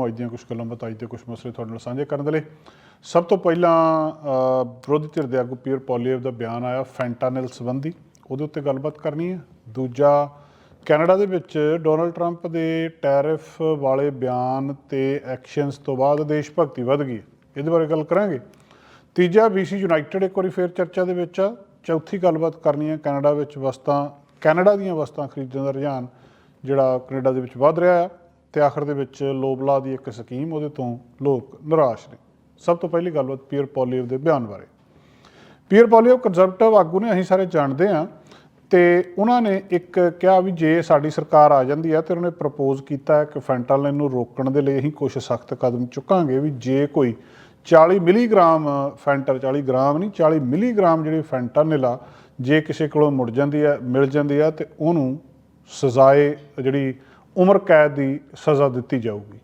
ਨੂੰ ਅੱਜ ਦੀਆਂ ਕੁਝ ਗੱਲਾਂ ਬਤਾਈ ਤੇ ਕੁਝ ਮਸਲੇ ਤੁਹਾਡੇ ਨਾਲ ਸਾਂਝੇ ਕਰਨ ਦੇ ਲਈ। ਸਭ ਤੋਂ ਪਹਿਲਾਂ ਵਿਰੋਧੀ ਧਿਰ ਦੇ ਆਗੂ ਪੀਅਰ ਪੋਲੀਏਵ ਦਾ ਬਿਆਨ ਆਇਆ ਫੈਂਟਾਨਿਲ ਸੰਬੰਧੀ। ਉਹਦੇ ਉੱਤੇ ਗੱਲਬਾਤ ਕਰਨੀ ਹੈ। ਦੂਜਾ, ਕੈਨੇਡਾ ਦੇ ਵਿੱਚ ਡੋਨਲਡ ਟਰੰਪ ਦੇ ਟੈਰਿਫ ਵਾਲੇ ਬਿਆਨ ਤੇ ਐਕਸ਼ਨਸ ਤੋਂ ਬਾਅਦ ਦੇਸ਼ ਭਗਤੀ ਵੱਧ ਗਈ ਇਹਦੇ ਬਾਰੇ ਗੱਲ ਕਰਾਂਗੇ। ਤੀਜਾ BC ਯੂਨਾਈਟਿਡ ਇੱਕ ਵਾਰੀ ਫੇਰ ਚਰਚਾ ਦੇ ਵਿੱਚ ਆ। ਚੌਥੀ ਗੱਲਬਾਤ ਕਰਨੀ ਹੈ। ਕੈਨੇਡਾ ਵਿੱਚ ਵਸਤਾਂ, ਕੈਨੇਡਾ ਦੀਆਂ ਵਸਤਾਂ ਖਰੀਦਣ ਦਾ ਰੁਝਾਨ ਜਿਹੜਾ ਕੈਨੇਡਾ ਦੇ ਵਿੱਚ ਵੱਧ ਰਿਹਾ ਆ ਤੇ ਆਖਰ ਦੇ ਵਿੱਚ ਲੋਬਲਾ ਦੀ ਇੱਕ ਸਕੀਮ ਉਹਦੇ ਤੋਂ ਲੋਕ ਨਿਰਾਸ਼ ਨੇ। ਸਭ ਤੋਂ ਪਹਿਲੀ ਗੱਲਬਾਤ ਪੀਅਰ ਪੋਲੀਵ ਦੇ ਬਿਆਨ ਬਾਰੇ। ਪੀਅਰ ਪੋਲੀਓ ਕੰਜ਼ਰਵੇਟਿਵ ਆਗੂ ਨੇ, ਅਸੀਂ ਸਾਰੇ ਜਾਣਦੇ ਹਾਂ, ਤੇ ਉਹਨਾਂ ਨੇ ਇੱਕ ਕਿਹਾ ਵੀ ਜੇ ਸਾਡੀ ਸਰਕਾਰ ਆ ਜਾਂਦੀ ਹੈ ਤੇ ਉਹਨਾਂ ਨੇ ਪ੍ਰਪੋਜ਼ ਕੀਤਾ ਹੈ ਕਿ ਫੈਂਟਾਨਲ ਨੂੰ ਰੋਕਣ ਦੇ ਲਈ ਅਸੀਂ ਕੁਝ ਸਖਤ ਕਦਮ ਚੁੱਕਾਂਗੇ ਵੀ ਜੇ ਕੋਈ 40 ਮਿਲੀਗ੍ਰਾਮ ਫੈਂਟਰ 40 ਗ੍ਰਾਮ ਨਹੀਂ 40 ਮਿਲੀਗ੍ਰਾਮ ਜਿਹੜੀ ਫੈਂਟਾਨਲ ਆ, ਜੇ ਕਿਸੇ ਕੋਲੋਂ ਮੁੜ ਜਾਂਦੀ ਹੈ, ਮਿਲ ਜਾਂਦੀ ਹੈ ਤੇ ਉਹਨੂੰ ਸਜ਼ਾਏ ਜਿਹੜੀ ਉਮਰ ਕੈਦ ਦੀ ਸਜ਼ਾ ਦਿੱਤੀ ਜਾਊਗੀ।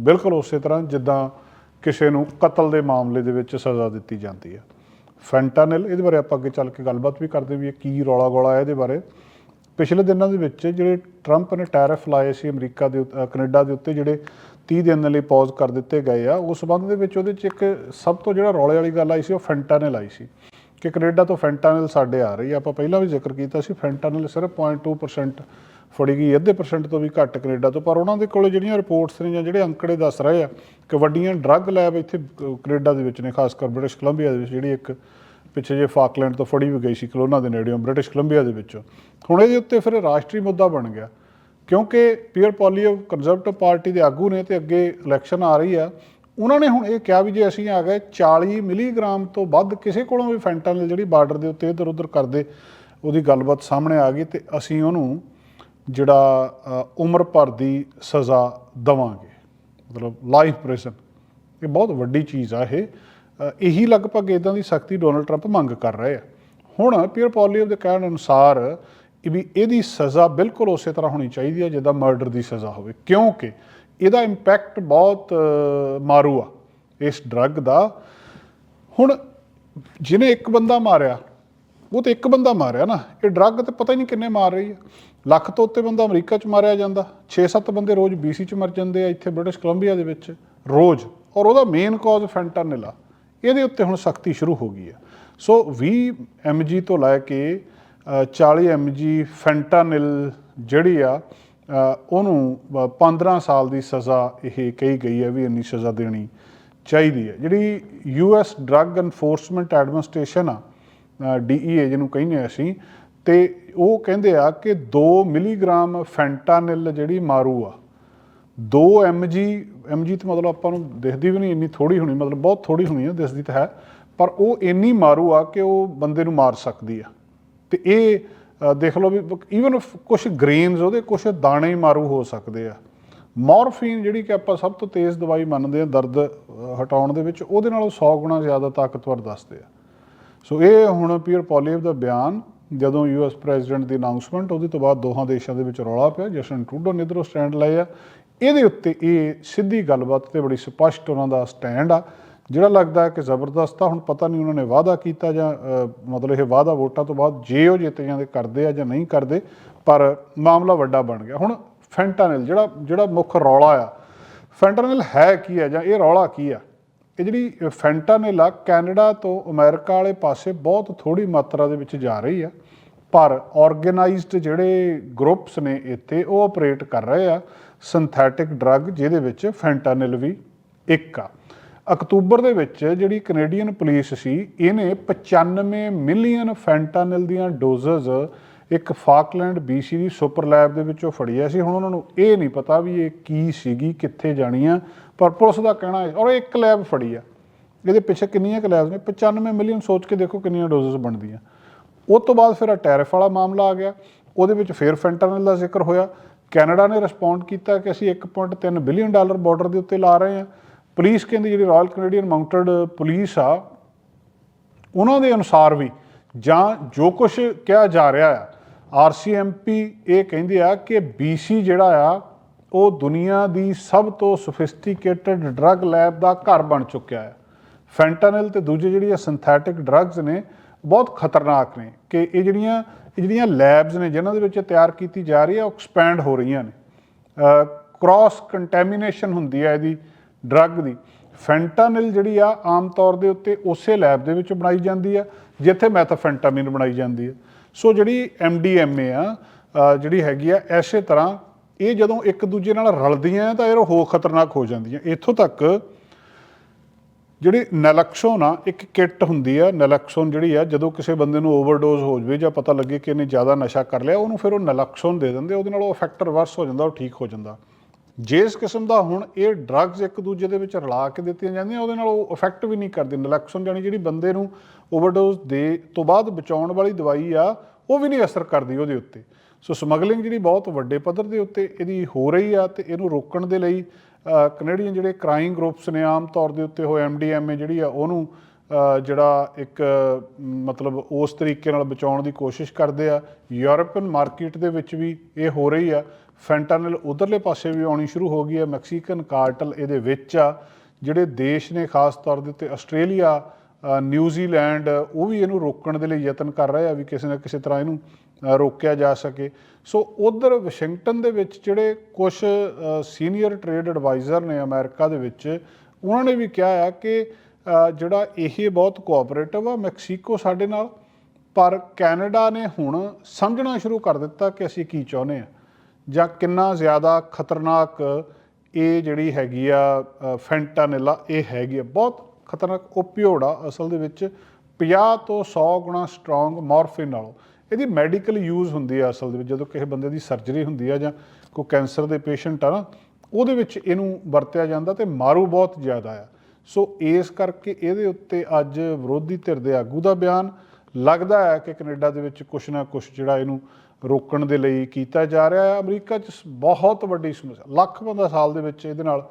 ਬਿਲਕੁਲ ਉਸੇ ਤਰ੍ਹਾਂ ਜਿੱਦਾਂ ਕਿਸੇ ਨੂੰ ਕਤਲ ਦੇ ਮਾਮਲੇ ਦੇ ਵਿੱਚ ਸਜ਼ਾ ਦਿੱਤੀ ਜਾਂਦੀ ਹੈ। ਫੈਂਟਾਨਲ ਇਹਦੇ ਬਾਰੇ ਆਪਾਂ ਅੱਗੇ ਚੱਲ ਕੇ ਗੱਲਬਾਤ ਵੀ ਕਰਦੇ ਵੀ ਇਹ ਕੀ ਰੌਲਾ ਗੋਲਾ ਹੈ ਇਹਦੇ ਬਾਰੇ। ਪਿਛਲੇ ਦਿਨਾਂ ਦੇ ਵਿੱਚ ਜਿਹੜੇ ਟਰੰਪ ਨੇ ਟੈਰਿਫ ਲਾਏ ਸੀ ਅਮਰੀਕਾ ਦੇ ਉੱਤੇ- ਅ, ਕੈਨੇਡਾ ਦੇ ਉੱਤੇ ਜਿਹੜੇ 30 ਦਿਨ ਲਈ ਪੌਜ਼ ਕਰ ਦਿੱਤੇ ਗਏ ਆ ਉਸ ਸੰਬੰਧ ਦੇ ਵਿੱਚ ਉਹਦੇ 'ਚ ਇੱਕ ਸਭ ਤੋਂ ਜਿਹੜਾ ਰੌਲੇ ਵਾਲੀ ਗੱਲ ਆਈ ਸੀ ਉਹ ਫੈਂਟਾਨਿਲ ਆਈ ਸੀ। ਕਿ ਕੈਨੇਡਾ ਤੋਂ ਫੈਂਟਾਨਲ ਸਾਡੇ ਆ ਰਹੀ ਆ ਆਪਾਂ ਪਹਿਲਾਂ ਵੀ ਜ਼ਿਕਰ ਕੀਤਾ ਸੀ ਫੈਂਟਾਨਲ ਸਿਰਫ 0.2% ਫੜੀ ਗਈ ਅੱਧੇ ਪਰਸੈਂਟ ਤੋਂ ਵੀ ਘੱਟ ਕੈਨੇਡਾ ਤੋਂ ਪਰ ਉਹਨਾਂ ਦੇ ਕੋਲੇ ਜਿਹੜੀਆਂ ਰਿਪੋਰਟਸ ਨੇ ਜਾਂ ਜਿਹੜੇ ਅੰਕੜੇ ਦੱਸ ਰਹੇ ਆ ਕਿ ਵੱਡੀਆਂ ਡਰੱਗ ਲੈਬ ਇੱਥੇ ਅ, ਕੈਨੇਡਾ ਦੇ ਵਿੱਚ ਨੇ ਖਾਸ ਕਰ ਬ੍ਰਿਟਿਸ਼ ਕੋਲੰਬੀਆ ਦੇ ਵਿੱਚ ਜਿਹੜੀ ਇੱਕ ਪਿੱਛੇ ਜੇ ਫਾਕਲੈਂਡ ਤੋਂ ਫੜੀ ਵੀ ਗਈ ਸੀ ਕਲੋਨਾ ਦੇ ਨੇੜਿਓਂ ਬ੍ਰਿਟਿਸ਼ ਕੋਲੰਬੀਆ ਦੇ ਵਿੱਚੋਂ। ਹੁਣ ਇਹਦੇ ਉੱਤੇ ਫਿਰ ਰਾਸ਼ਟਰੀ ਮੁੱਦਾ ਬਣ ਗਿਆ ਕਿਉਂਕਿ ਪੀਅਰ ਪੋਲੀਓ ਕੰਜ਼ਰਵੇਟਿਵ ਪਾਰਟੀ ਦੇ ਆਗੂ ਨੇ ਤੇ ਅੱਗੇ ਇਲੈਕਸ਼ਨ ਆ ਰਹੀ ਆ ਉਹਨਾਂ ਨੇ ਹੁਣ ਇਹ ਕਿਹਾ ਵੀ ਜੇ ਅਸੀਂ ਆ ਗਏ 40 ਮਿਲੀਗ੍ਰਾਮ ਤੋਂ ਵੱਧ ਕਿਸੇ ਕੋਲੋਂ ਵੀ ਫੈਂਟਾਨਲ ਜਿਹੜੀ ਬਾਰਡਰ ਦੇ ਉੱਤੇ ਇਧਰ ਉਧਰ ਕਰਦੇ ਉਹਦੀ ਗੱਲਬਾਤ ਸਾਹਮਣੇ ਆ ਗਈ ਤੇ ਅਸੀਂ ਉਹਨੂੰ ਜਿਹੜਾ ਉਮਰ ਭਰ ਦੀ ਸਜ਼ਾ ਦਵਾਂਗੇ। ਮਤਲਬ ਲਾਈਫ ਪ੍ਰਿਜ਼ਨ ਇਹ ਬਹੁਤ ਵੱਡੀ ਚੀਜ਼ ਆ ਇਹ। ਇਹੀ ਲਗਭਗ ਇਦਾਂ ਦੀ ਸਖਤੀ ਡੋਨਲਡ ਟਰੰਪ ਮੰਗ ਕਰ ਰਹੇ ਆ। ਹੁਣ ਪੀਅਰ ਪੋਲੀਓ ਦੇ ਕਹਿਣ ਅਨੁਸਾਰ ਵੀ ਇਹਦੀ ਸਜ਼ਾ ਬਿਲਕੁਲ ਉਸੇ ਤਰ੍ਹਾਂ ਹੋਣੀ ਚਾਹੀਦੀ ਹੈ ਜਿੱਦਾਂ ਮਰਡਰ ਦੀ ਸਜ਼ਾ ਹੋਵੇ। ਕਿਉਂਕਿ ਇਹਦਾ ਇੰਪੈਕਟ ਬਹੁਤ ਮਾਰੂ ਆ ਇਸ ਡਰੱਗ ਦਾ। ਹੁਣ ਜਿਹਨੇ ਇੱਕ ਬੰਦਾ ਮਾਰਿਆ ਉਹ ਤੇ ਇੱਕ ਬੰਦਾ ਮਾਰਿਆ ਨਾ ਇਹ ਡਰੱਗ ਤੇ ਪਤਾ ਹੀ ਨਹੀਂ ਕਿੰਨੇ ਮਾਰ ਰਹੀ ਹੈ। ਲੱਖ ਤੋਂ ਉੱਤੇ ਬੰਦਾ ਅਮਰੀਕਾ 'ਚ ਮਾਰਿਆ ਜਾਂਦਾ 6-7 ਬੰਦੇ ਰੋਜ਼ BC 'ਚ ਮਰ ਜਾਂਦੇ ਆ ਇੱਥੇ ਬ੍ਰਿਟਿਸ਼ ਕੋਲੰਬੀਆ ਦੇ ਵਿੱਚ ਰੋਜ਼। ਔਰ ਉਹਦਾ ਮੇਨ ਕਾਜ਼ ਫੈਂਟਾਨਿਲ ਆ। ਇਹਦੇ ਉੱਤੇ ਹੁਣ ਸਖਤੀ ਸ਼ੁਰੂ ਹੋ ਗਈ ਹੈ। ਸੋ 20 mg ਤੋਂ ਲੈ ਕੇ ਅ, 40 mg ਫੈਂਟਾਨਿਲ ਜਿਹੜੀ ਆ ਉਹਨੂੰ ਬ- 15 ਸਾਲ ਦੀ ਸਜ਼ਾ ਇਹ ਕਹੀ ਗਈ ਹੈ ਵੀ ਇੰਨੀ ਸਜ਼ਾ ਦੇਣੀ ਚਾਹੀਦੀ ਹੈ। ਜਿਹੜੀ ਯੂਐਸ ਡਰੱਗ ਐਨਫੋਰਸਮੈਂਟ ਐਡਮਿਨਿਸਟ੍ਰੇਸ਼ਨ ਆ ਡੀਈਏ ਜਿਹਨੂੰ ਕਹਿੰਦੇ ਅਸੀਂ, ਤੇ ਉਹ ਕਹਿੰਦੇ ਆ ਕਿ 2 ਮਿਲੀਗ੍ਰਾਮ ਫੈਂਟਾਨਿਲ ਜਿਹੜੀ ਮਾਰੂ ਆ 2 mg mg ਤੇ ਮਤਲਬ ਆਪਾਂ ਨੂੰ ਦਿਖਦੀ ਵੀ ਨਹੀਂ, ਇੰਨੀ ਥੋੜੀ ਹੋਣੀ, ਮਤਲਬ ਬਹੁਤ ਥੋੜੀ ਹੋਣੀ ਆ, ਦਿਸਦੀ ਤਾਂ ਹੈ, ਪਰ ਉਹ ਇੰਨੀ ਮਾਰੂ ਆ ਕਿ ਉਹ ਬੰਦੇ ਨੂੰ ਮਾਰ ਸਕਦੀ ਆ। ਤੇ ਇਹ ਦੇਖ ਲਓ ਵੀ ਈਵਨ ਕੁਝ ਗ੍ਰੇਨਸ ਉਹਦੇ ਕੁਝ ਦਾਣੇ ਹੀ ਮਾਰੂ ਹੋ ਸਕਦੇ ਆ। ਮੋਰਫੀਨ ਜਿਹੜੀ ਕਿ ਆਪਾਂ ਸਭ ਤੋਂ ਤੇਜ਼ ਦਵਾਈ ਮੰਨਦੇ ਆ ਦਰਦ ਹਟਾਉਣ ਦੇ ਵਿੱਚ, ਉਹਦੇ ਨਾਲੋਂ 100 ਗੁਣਾ ਜ਼ਿਆਦਾ ਤਾਕਤਵਰ ਦੱਸਦੇ ਆ। ਸੋ ਇਹ ਹੁਣ ਪੀਅਰ ਪੋਲੀਵ ਦਾ ਬਿਆਨ, ਜਦੋਂ ਯੂਐਸ ਪ੍ਰੈਜ਼ੀਡੈਂਟ ਦੀ ਅਨਾਉਂਸਮੈਂਟ ਉਹਦੇ ਤੋਂ ਬਾਅਦ ਦੋਹਾਂ ਦੇਸ਼ਾਂ ਦੇ ਵਿੱਚ ਰੌਲਾ ਪਿਆ ਜਸਨ ਟਰੂਡੋ ਨੇ ਇੱਧਰੋਂ ਸਟੈਂਡ ਲਏ ਆ ਇਹਦੇ ਉੱਤੇ ਇਹ ਸਿੱਧੀ ਗੱਲਬਾਤ ਤੇ ਬੜੀ ਸਪਸ਼ਟ ਉਹਨਾਂ ਦਾ ਸਟੈਂਡ ਆ, ਜਿਹੜਾ ਲੱਗਦਾ ਕਿ ਜ਼ਬਰਦਸਤ ਆ, ਹੁਣ ਪਤਾ ਨਹੀਂ ਉਹਨਾਂ ਨੇ ਵਾਅਦਾ ਕੀਤਾ ਜਾਂ ਮਤਲਬ ਇਹ ਵਾਅਦਾ ਵੋਟਾਂ ਤੋਂ ਬਾਅਦ ਜੇ ਉਹ ਜਿੱਤ ਜਾਂਦੇ ਕਰਦੇ ਆ ਜਾਂ ਨਹੀਂ ਕਰਦੇ, ਪਰ ਮਾਮਲਾ ਵੱਡਾ ਬਣ ਗਿਆ। ਹੁਣ ਫੈਂਟਾਨਿਲ, ਜਿਹੜਾ ਜਿਹੜਾ ਮੁੱਖ ਰੌਲਾ ਆ, ਫੈਂਟਾਨਿਲ ਹੈ ਕੀ ਹੈ ਜਾਂ ਇਹ ਰੌਲਾ ਕੀ ਆ? ਇਹ ਜਿਹੜੀ ਫੈਂਟਾਨਿਲ ਆ ਕੈਨੇਡਾ ਤੋਂ ਅਮਰੀਕਾ ਵਾਲੇ ਪਾਸੇ ਬਹੁਤ ਥੋੜੀ ਮਾਤਰਾ ਦੇ ਵਿੱਚ ਜਾ ਰਹੀ ਆ, ਪਰ ਆਰਗੇਨਾਈਜ਼ਡ ਜਿਹੜੇ ਗਰੁੱਪਸ ਨੇ ਇੱਥੇ, ਉਹ ਆਪਰੇਟ ਕਰ ਰਹੇ ਆ, ਸਿੰਥੈਟਿਕ ਡਰੱਗ ਜਿਹਦੇ ਵਿੱਚ ਫੈਂਟਾਨਿਲ ਵੀ ਇੱਕ ਆ। ਅਕਤੂਬਰ ਦੇ ਵਿੱਚ ਜਿਹੜੀ ਕੈਨੇਡੀਅਨ ਪੁਲਿਸ ਸੀ, ਇਹਨੇ 95 ਮਿਲੀਅਨ ਫੈਂਟਾਨਿਲ ਦੀਆਂ ਡੋਜ਼ਸ ਇੱਕ ਫਾਕਲੈਂਡ BC ਦੀ ਸੁਪਰ ਲੈਬ ਦੇ ਵਿੱਚੋਂ ਫੜੀਆ ਸੀ। ਹੁਣ ਉਹਨਾਂ ਨੂੰ ਇਹ ਨਹੀਂ ਪਤਾ ਵੀ ਇਹ ਕੀ ਸੀਗੀ, ਕਿੱਥੇ ਜਾਣੀ ਆ ਪਰ ਪੁਲਿਸ ਦਾ ਕਹਿਣਾ ਹੈ ਔਰ ਇੱਕ ਲੈਬ ਫੜੀ ਆ। ਇਹਦੇ ਪਿੱਛੇ ਕਿੰਨੀਆਂ ਕੁ ਲੈਬਸ ਨੇ? 95 ਮਿਲੀਅਨ ਸੋਚ ਕੇ ਦੇਖੋ ਕਿੰਨੀਆਂ ਡੋਜ਼ਸ ਬਣਦੀਆਂ। ਉਸ ਤੋਂ ਬਾਅਦ ਫਿਰ ਟੈਰਿਫ ਵਾਲਾ ਮਾਮਲਾ ਆ ਗਿਆ। ਉਹਦੇ ਵਿੱਚ ਫਿਰ ਫੈਂਟਾਨਲ ਦਾ ਜ਼ਿਕਰ ਹੋਇਆ। ਕੈਨੇਡਾ ਨੇ ਰਿਸਪੌਂਡ ਕੀਤਾ ਕਿ ਅਸੀਂ 1.3 ਬਿਲੀਅਨ ਡਾਲਰ ਬਾਰਡਰ ਦੇ ਉੱਤੇ ਲਾ ਰਹੇ ਹਾਂ। ਪੁਲਿਸ ਕਹਿੰਦੀ ਜਿਹੜੀ ਰਾਇਲ ਕੈਨੇਡੀਅਨ ਮਾਊਂਟਡ ਪੁਲਿਸ ਆ, ਉਹਨਾਂ ਦੇ ਅਨੁਸਾਰ ਵੀ ਜਾਂ ਜੋ ਕੁਝ ਕਿਹਾ ਜਾ ਰਿਹਾ ਆ ਆਰਸੀਐਮਪੀ ਇਹ ਕਹਿੰਦੇ ਆ ਕਿ BC ਜਿਹੜਾ ਆ ਉਹ ਦੁਨੀਆ ਦੀ ਸਭ ਤੋਂ ਸੋਫਿਸਟੀਕੇਟਡ ਡਰੱਗ ਲੈਬ ਦਾ ਘਰ ਬਣ ਚੁੱਕਿਆ ਹੈ। ਫੈਂਟਾਨਿਲ ਤੇ ਦੂਜੇ ਜਿਹੜੀਆਂ ਸਿੰਥੈਟਿਕ ਡਰੱਗਸ ਨੇ ਬਹੁਤ ਖਤਰਨਾਕ ਨੇ ਕਿ ਇਹ ਜਿਹੜੀਆਂ ਇਹ ਜਿਹੜੀਆਂ ਲੈਬਸ ਨੇ ਜਿਨ੍ਹਾਂ ਦੇ ਵਿੱਚ ਤਿਆਰ ਕੀਤੀ ਜਾ ਰਹੀ ਹੈ ਉਹ ਐਕਸਪੈਂਡ ਹੋ ਰਹੀਆਂ ਨੇ। ਅ, ਕ੍ਰਾਸ ਕੰਟੈਮੀਨੇਸ਼ਨ ਹੁੰਦੀ ਹੈ ਇਹਦੀ ਡਰੱਗ ਦੀ। ਫੈਂਟਾਨਿਲ ਜਿਹੜੀ ਆ ਆਮ ਤੌਰ ਦੇ ਉੱਤੇ ਉਸੇ ਲੈਬ ਦੇ ਵਿੱਚ ਬਣਾਈ ਜਾਂਦੀ ਆ ਜਿੱਥੇ ਮੈਥਾਫੈਂਟਾਮਿਨ ਬਣਾਈ ਜਾਂਦੀ ਹੈ। ਸੋ ਜਿਹੜੀ ਐਮਡੀਐਮਏ ਆ ਜਿਹੜੀ ਹੈਗੀ ਆ ਐਸੇ ਤਰ੍ਹਾਂ ਇਹ ਜਦੋਂ ਇੱਕ ਦੂਜੇ ਨਾਲ ਰਲਦੀਆਂ ਤਾਂ ਇਹ ਹੋਰ ਖਤਰਨਾਕ ਹੋ ਜਾਂਦੀਆਂ। ਇੱਥੋਂ ਤੱਕ ਜਿਹੜੀ ਨੈਲੈਕਸੋਨ ਆ, ਇੱਕ ਕਿੱਟ ਹੁੰਦੀ ਆ, ਨੈਲੈਕਸੋਨ ਜਿਹੜੀ ਆ, ਜਦੋਂ ਕਿਸੇ ਬੰਦੇ ਨੂੰ ਓਵਰਡੋਜ਼ ਹੋ ਜਵੇ ਜਾਂ ਪਤਾ ਲੱਗੇ ਕਿ ਇਹਨੇ ਜ਼ਿਆਦਾ ਨਸ਼ਾ ਕਰ ਲਿਆ, ਉਹਨੂੰ ਫਿਰ ਉਹ ਨੈਲੈਕਸੋਨ ਦੇ ਦਿੰਦੇ ਉਹਦੇ ਨਾਲ ਉਹ ਇਫੈਕਟ ਰਿਵਰਸ ਹੋ ਜਾਂਦਾ, ਉਹ ਠੀਕ ਹੋ ਜਾਂਦਾ। ਜਿਸ ਕਿਸਮ ਦਾ ਹੁਣ ਇਹ ਡਰੱਗਸ ਇੱਕ ਦੂਜੇ ਦੇ ਵਿੱਚ ਰਲਾ ਕੇ ਦਿੱਤੀਆਂ ਜਾਂਦੀਆਂ, ਉਹਦੇ ਨਾਲ ਉਹ ਇਫੈਕਟ ਵੀ ਨਹੀਂ ਕਰਦੀ। ਨੈਲੈਕਸੋਨ ਜਾਨੀ ਜਿਹੜੀ ਬੰਦੇ ਨੂੰ ਓਵਰਡੋਜ਼ ਦੇ ਤੋਂ ਬਾਅਦ ਬਚਾਉਣ ਵਾਲੀ ਦਵਾਈ ਆ, ਉਹ ਵੀ ਨਹੀਂ ਅਸਰ ਕਰਦੀ ਉਹਦੇ ਉੱਤੇ। ਸੋ ਸਮਗਲਿੰਗ ਜਿਹੜੀ ਬਹੁਤ ਵੱਡੇ ਪੱਧਰ ਦੇ ਉੱਤੇ ਇਹਦੀ ਹੋ ਰਹੀ ਆ ਤੇ ਇਹਨੂੰ ਰੋਕਣ ਦੇ ਲਈ ਕੈਨੇਡੀਅਨ ਜਿਹੜੇ ਕ੍ਰਾਈਮ ਗਰੁੱਪਸ ਨੇ ਆਮ ਤੌਰ ਦੇ ਉੱਤੇ, ਉਹ ਐਮਡੀਐਮਏ ਜਿਹੜੀ ਆ, ਉਹਨੂੰ ਜਿਹੜਾ ਇੱਕ, ਮਤਲਬ ਉਸ ਤਰੀਕੇ ਨਾਲ ਬਚਾਉਣ ਦੀ ਕੋਸ਼ਿਸ਼ ਕਰਦੇ ਆ। ਯੂਰਪੀਅਨ ਮਾਰਕੀਟ ਦੇ ਵਿੱਚ ਵੀ ਇਹ ਹੋ ਰਹੀ ਆ। ਫੈਂਟਾਨਲ ਉਧਰਲੇ ਪਾਸੇ ਵੀ ਆਉਣੀ ਸ਼ੁਰੂ ਹੋ ਗਈ ਹੈ ਮੈਕਸੀਕਨ ਕਾਰਟਲ ਇਹਦੇ ਵਿੱਚ ਆ। ਜਿਹੜੇ ਦੇਸ਼ ਨੇ ਖਾਸ ਤੌਰ ਦੇ ਉੱਤੇ ਆਸਟ੍ਰੇਲੀਆ ਨਿਊਜ਼ੀਲੈਂਡ ਉਹ ਵੀ ਇਹਨੂੰ ਰੋਕਣ ਦੇ ਲਈ ਯਤਨ ਕਰ ਰਹੇ ਆ ਵੀ ਕਿਸੇ ਨਾ ਕਿਸੇ ਤਰ੍ਹਾਂ ਇਹਨੂੰ ਰੋਕਿਆ ਜਾ ਸਕੇ। ਸੋ ਉਧਰ ਵਾਸ਼ਿੰਗਟਨ ਦੇ ਵਿੱਚ ਜਿਹੜੇ ਕੁਝ ਸੀਨੀਅਰ ਟ੍ਰੇਡ ਐਡਵਾਈਜ਼ਰ ਨੇ ਅਮਰੀਕਾ ਦੇ ਵਿੱਚ ਉਹਨਾਂ ਨੇ ਵੀ ਕਿਹਾ ਆ ਕਿ ਜਿਹੜਾ ਇਹ ਬਹੁਤ ਕੋਆਪਰੇਟਿਵ ਆ ਮੈਕਸੀਕੋ ਸਾਡੇ ਨਾਲ ਪਰ ਕੈਨੇਡਾ ਨੇ ਹੁਣ ਸਮਝਣਾ ਸ਼ੁਰੂ ਕਰ ਦਿੱਤਾ ਕਿ ਅਸੀਂ ਕੀ ਚਾਹੁੰਦੇ ਆ। ਜਾਂ ਕਿੰਨਾ ਜ਼ਿਆਦਾ ਖਤਰਨਾਕ ਇਹ ਜਿਹੜੀ ਹੈਗੀ ਆ ਅ, ਫੈਂਟਾਨਿਲਾ ਇਹ ਹੈਗੀ ਆ। ਬਹੁਤ ਖਤਰਨਾਕ ਓਪੀਓਡ ਆ ਅਸਲ ਦੇ ਵਿੱਚ 50 ਤੋਂ 100 ਗੁਣਾ ਸਟਰੋਂਗ ਮੋਰਫਿਨ ਨਾਲੋਂ। ਇਹਦੀ ਮੈਡੀਕਲ ਯੂਜ਼ ਹੁੰਦੀ ਆ ਅਸਲ ਦੇ ਵਿੱਚ, ਜਦੋਂ ਕਿਸੇ ਬੰਦੇ ਦੀ ਸਰਜਰੀ ਹੁੰਦੀ ਆ ਜਾਂ ਕੋਈ ਕੈਂਸਰ ਦੇ ਪੇਸ਼ੈਂਟ ਆ ਨਾ, ਉਹਦੇ ਵਿੱਚ ਇਹਨੂੰ ਵਰਤਿਆ ਜਾਂਦਾ ਤੇ ਮਾਰੂ ਬਹੁਤ ਜ਼ਿਆਦਾ ਆ। ਸੋ ਇਸ ਕਰਕੇ ਇਹਦੇ ਉੱਤੇ ਅੱਜ ਵਿਰੋਧੀ ਧਿਰ ਦੇ ਆਗੂ ਦਾ ਬਿਆਨ, ਲੱਗਦਾ ਹੈ ਕਿ ਕੈਨੇਡਾ ਦੇ ਵਿੱਚ ਕੁਛ ਨਾ ਕੁਛ ਜਿਹੜਾ ਇਹਨੂੰ ਰੋਕਣ ਦੇ ਲਈ ਕੀਤਾ ਜਾ ਰਿਹਾ ਹੈ। ਅਮਰੀਕਾ 'ਚ ਬਹੁਤ ਵੱਡੀ ਸਮੱਸਿਆ, ਲੱਖ ਬੰਦਾ ਸਾਲ ਦੇ ਵਿੱਚ ਇਹਦੇ ਨਾਲ